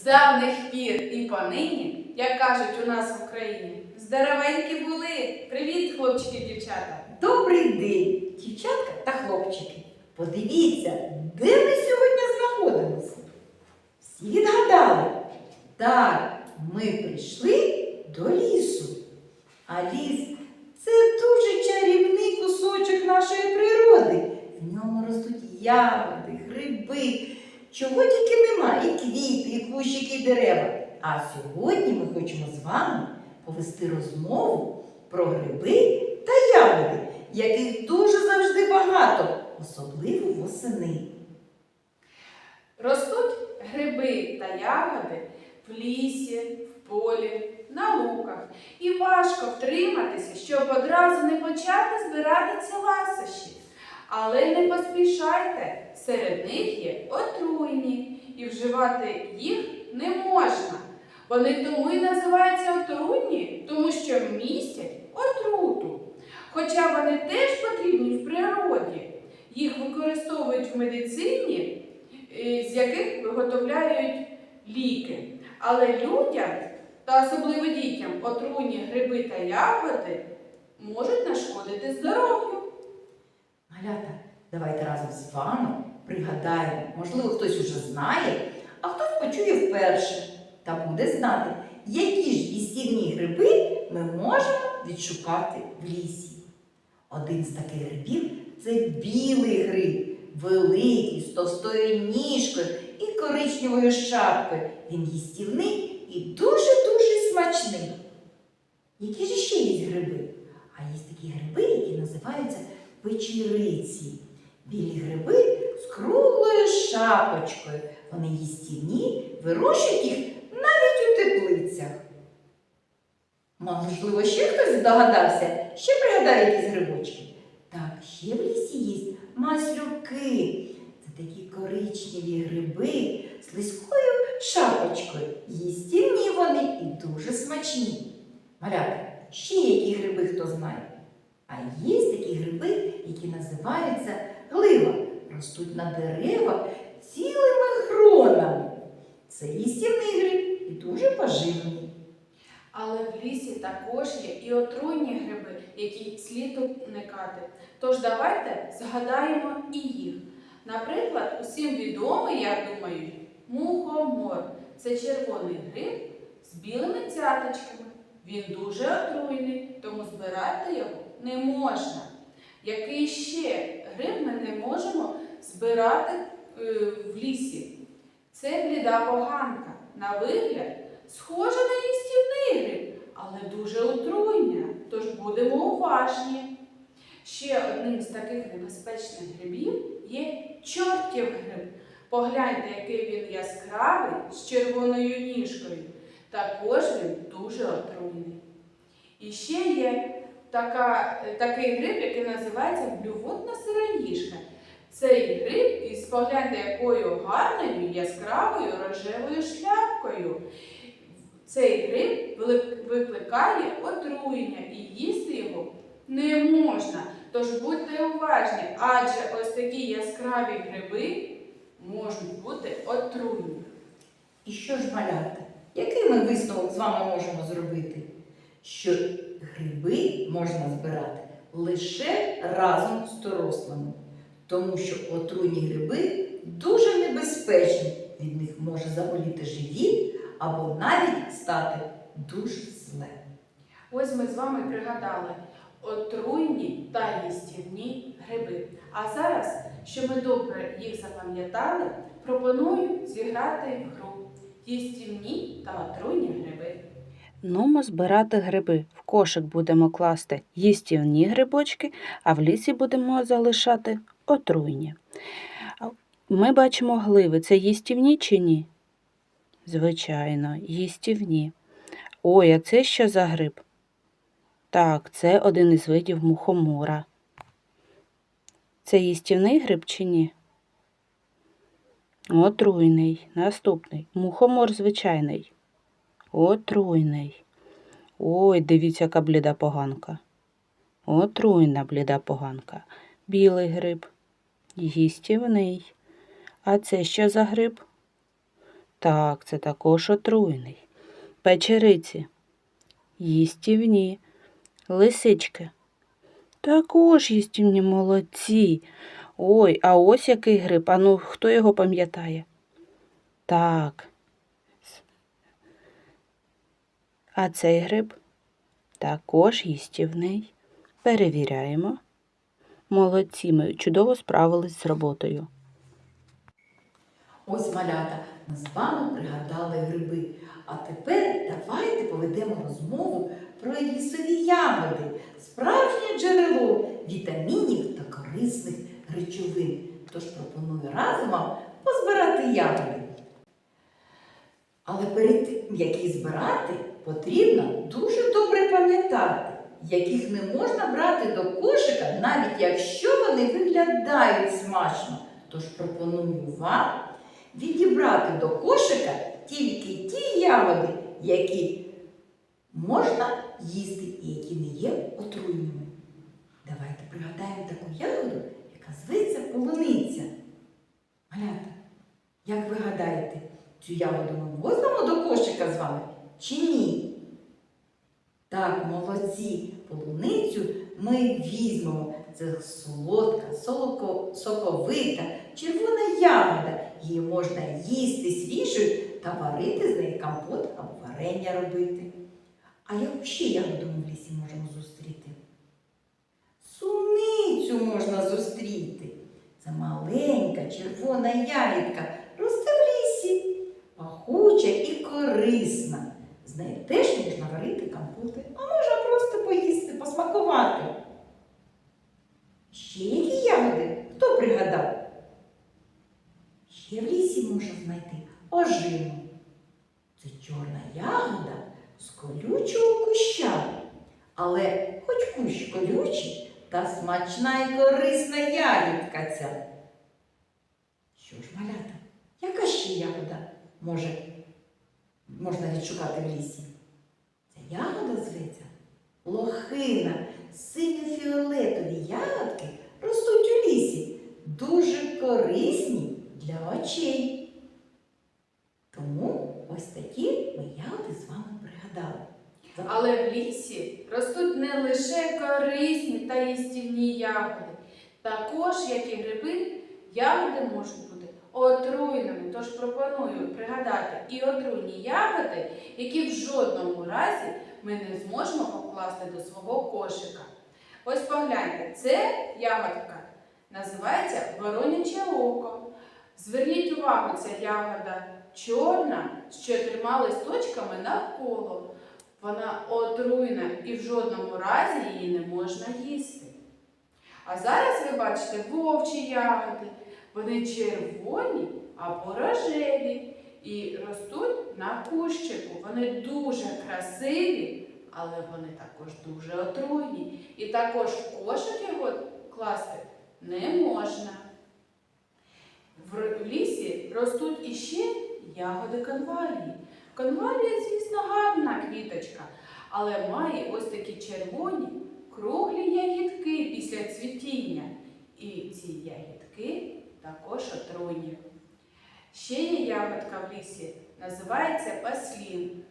З давних пір і понині, як кажуть у нас в Україні, здоровенькі були. Привіт, хлопчики, дівчата! Добрий день, дівчатка та хлопчики. Подивіться, де ми сьогодні знаходимося. Всі відгадали. Так, ми прийшли до лісу. А ліс це дуже чарівний кусочок нашої природи. В ньому ростуть ягоди, гриби, чого тільки нема, і квіти, і кущики, і дерева. А сьогодні ми хочемо з вами повести розмову про гриби та ягоди, яких дуже завжди багато, особливо восени. Ростуть гриби та ягоди в лісі, в полі, на луках. І важко втриматися, щоб одразу не почати збирати ці ласощі. Але не поспішайте, серед них є отруйні, і вживати їх не можна. Вони тому і називаються отруйні, тому що містять отруту. Хоча вони теж потрібні в природі, їх використовують в медицині, е, з яких виготовляють ліки. Але людям та особливо дітям отруйні гриби та ягоди можуть нашкодити здоров'ю. Малята, давайте разом з вами пригадаємо, можливо, хтось уже знає, а хтось почує вперше та буде знати, які ж їстівні гриби ми можемо відшукати в лісі. Один з таких грибів це білий гриб, великий, з товстою ніжкою і коричневою шапкою. Він їстівний і дуже-дуже смачний. Які ж ще є гриби? А є такі гриби, які називаються печериці. Білі гриби з круглою шапочкою. Вони їстівні, вирощують їх навіть у теплицях. Можливо, ще хтось здогадався, ще пригадає якісь грибочки. Так, ще в лісі є маслюки. Це такі коричневі гриби з слизькою шапочкою. Їстівні вони і дуже смачні. Малята, ще які гриби хто знає? А є такі гриби, які називаються глива. Ростуть на деревах цілими гронами. Це їстівний гриб і дуже поживний. Але в лісі також є і отруйні гриби, які слід уникати. Тож давайте згадаємо і їх. Наприклад, усім відомий, я думаю, мухомор. Це червоний гриб з білими цяточками. Він дуже отруйний, тому збирати його не можна. Який ще гриб ми не можемо збирати е, в лісі? Це бліда поганка. На вигляд схожа на їстівний гриб, але дуже отруйня, тож будемо уважні. Ще одним з таких небезпечних грибів є чортів гриб. Погляньте, який він яскравий з червоною ніжкою. Також він дуже отруйний. І ще є така, такий гриб, який називається блювотна сироїжка. Цей гриб із погляньте якою гарною, яскравою рожевою шляпкою. Цей гриб викликає отруєння і їсти його не можна. Тож будьте уважні, адже ось такі яскраві гриби можуть бути отруйні. І що ж, малята, який ми висновок з вами можемо зробити? Що гриби можна збирати лише разом з дорослими, тому що отруйні гриби дуже небезпечні. Від них може заболіти живіт або навіть стати дуже зле. Ось ми з вами пригадали отруйні та їстівні гриби. А зараз, щоб ми добре їх запам'ятали, пропоную зіграти гру їстівні та отруйні гриби. Нумо збирати гриби. В кошик будемо класти їстівні грибочки, а в лісі будемо залишати отруйні. Ми бачимо гливи. Це їстівні чи ні? Звичайно, їстівні. Ой, а це що за гриб? Так, це один із видів мухомора. Це їстівний гриб чи ні? Отруйний. Наступний. Мухомор звичайний. Отруйний. Ой, дивіться, яка бліда поганка. Отруйна бліда поганка. Білий гриб. Їстівний. А це що за гриб? Так, це також отруйний. Печериці. Їстівні. Лисички. Також їстівні молодці. Ой, а ось який гриб. А ну, хто його пам'ятає? Так. А цей гриб також їстівний. Перевіряємо. Молодці, ми чудово справились з роботою. Ось малята, ми з вами пригадали гриби. А тепер давайте поведемо розмову про лісові ягоди, справжнє джерело вітамінів та корисних речовин. Тож пропоную разом вам позбирати ягоди. Але перед тим, як їх збирати, потрібно дуже добре пам'ятати, яких не можна брати до кошика, навіть якщо вони виглядають смачно. Тож пропоную вам відібрати до кошика тільки ті ягоди, які можна їсти і які не є отруйними. Давайте пригадаємо таку ягоду, яка зветься полуниця. Малята, як ви гадаєте, цю ягоду ми возьмемо до кошика з вами чи ні? Так, молодці, полуницю ми візьмемо. Це солодка, солоко, соковита, червона ягода. Її можна їсти свіжою та варити з неї компот або варення робити. А яку ще ягоду ми в лісі можемо зустріти? Суницю можна зустріти. Це маленька червона ягідка, росте в лісі, пахуча і корисна. З неї теж можна варити компоти, а можна просто поїсти, посмакувати. Ще які ягоди? Хто пригадав? Ще в лісі можна знайти ожину. Це чорна ягода з колючого куща. Але хоч кущ колючий, та смачна і корисна ягідка ця. Що ж, малята, яка ще ягода може, можна відшукати в лісі? Ця ягода зветься лохина. Синьо-фіолетові ягодки ростуть у лісі, дуже корисні для очей. Тому ось такі ми ягоди з вами пригадали. Але в лісі ростуть не лише корисні та їстівні ягоди. Також, як і гриби, ягоди можуть бути отруйними. Тож пропоную пригадати і отруйні ягоди, які в жодному разі ми не зможемо покласти до свого кошика. Ось погляньте, це ягодка називається вороняче око. Зверніть увагу, ця ягода чорна з чотирма листочками навколо. Вона отруйна і в жодному разі її не можна їсти. А зараз ви бачите вовчі ягоди. Вони червоні або рожеві і ростуть на кущику. Вони дуже красиві, але вони також дуже отруйні. І також в кошик його класти не можна. В лісі ростуть іще ягоди конвалії. Конвалія, звісно, гарна квіточка, але має ось такі червоні круглі ягідки після цвітіння. І ці ягідки також отруйні. Ще є ягодка в лісі, називається паслін.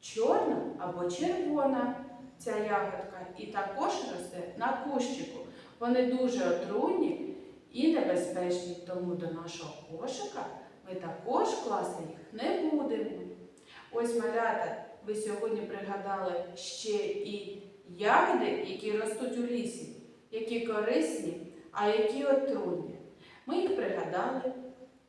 Чорна або червона ця ягодка і також росте на кущику. Вони дуже отруйні і небезпечні, тому до нашого кошика ми також класти їх не будемо. Ось малята, ви сьогодні пригадали ще і ягоди, які ростуть у лісі, які корисні, а які отруйні. Ми їх пригадали,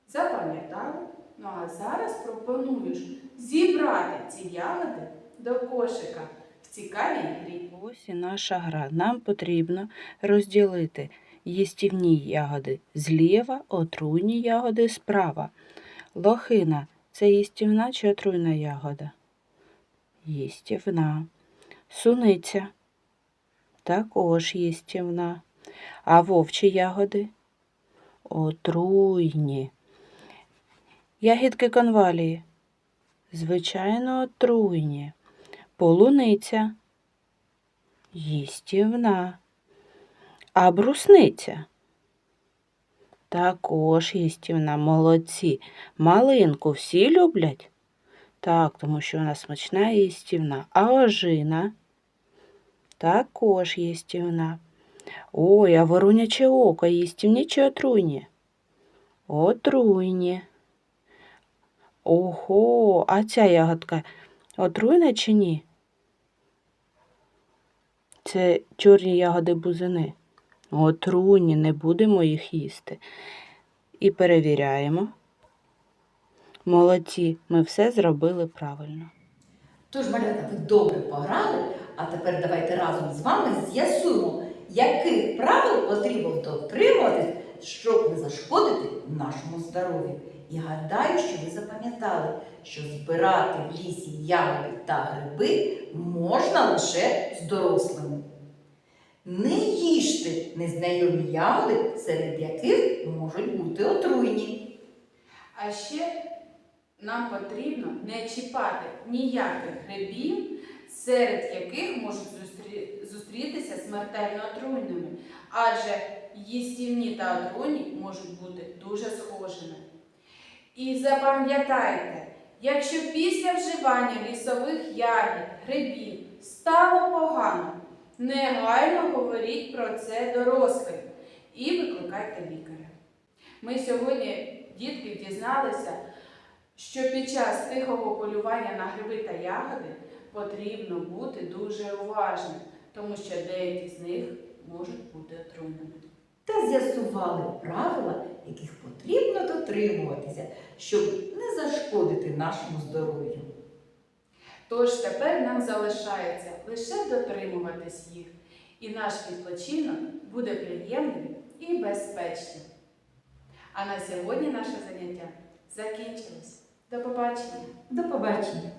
запам'ятали. Ну а зараз пропоную ж зібрати ці ягоди до кошика в цікавій грі. Ось і наша гра. Нам потрібно розділити їстівні ягоди зліва, отруйні ягоди справа. Лохина це їстівна чи отруйна ягода? Їстівна. Суниця також їстівна. А вовчі ягоди отруйні. Ягідки конвалії. Звичайно, отруйні. Полуниця їстівна. А брусниця Також їстівна, молодці. Малинку всі люблять? Так, тому що вона смачна і їстівна. А ожина? Також їстівна. Ой, а вороняче око їстівні чи отруйні? Отруйні. Ого, а ця ягодка отруйна чи ні? Це чорні ягоди бузини. Отруйні, не будемо їх їсти. І перевіряємо. Молодці, ми все зробили правильно. Тож, малята, ви добре пограли, а тепер давайте разом з вами з'ясуємо, яких правил потрібно дотримуватись, щоб не зашкодити нашому здоров'ю. І гадаю, що ви запам'ятали, що збирати в лісі ягоди та гриби можна лише з дорослими. Не їжте незнайомі ягоди, серед яких можуть бути отруйні. А ще нам потрібно не чіпати ніяких грибів, серед яких можуть зустрітися смертельно отруйними, адже їстівні та отруйні можуть бути дуже схожими. І запам'ятайте, якщо після вживання лісових ягід, грибів стало погано, негайно говоріть про це дорослим і викликайте лікаря. Ми сьогодні, дітки, дізналися, що під час тихого полювання на гриби та ягоди потрібно бути дуже уважним, тому що деякі з них можуть бути отруйними. та з'ясували правила, яких потрібно дотримуватися, щоб не зашкодити нашому здоров'ю. Тож тепер нам залишається лише дотримуватись їх, і наш відпочинок буде приємним і безпечним. А на сьогодні наше заняття закінчилось. До побачення! До побачення!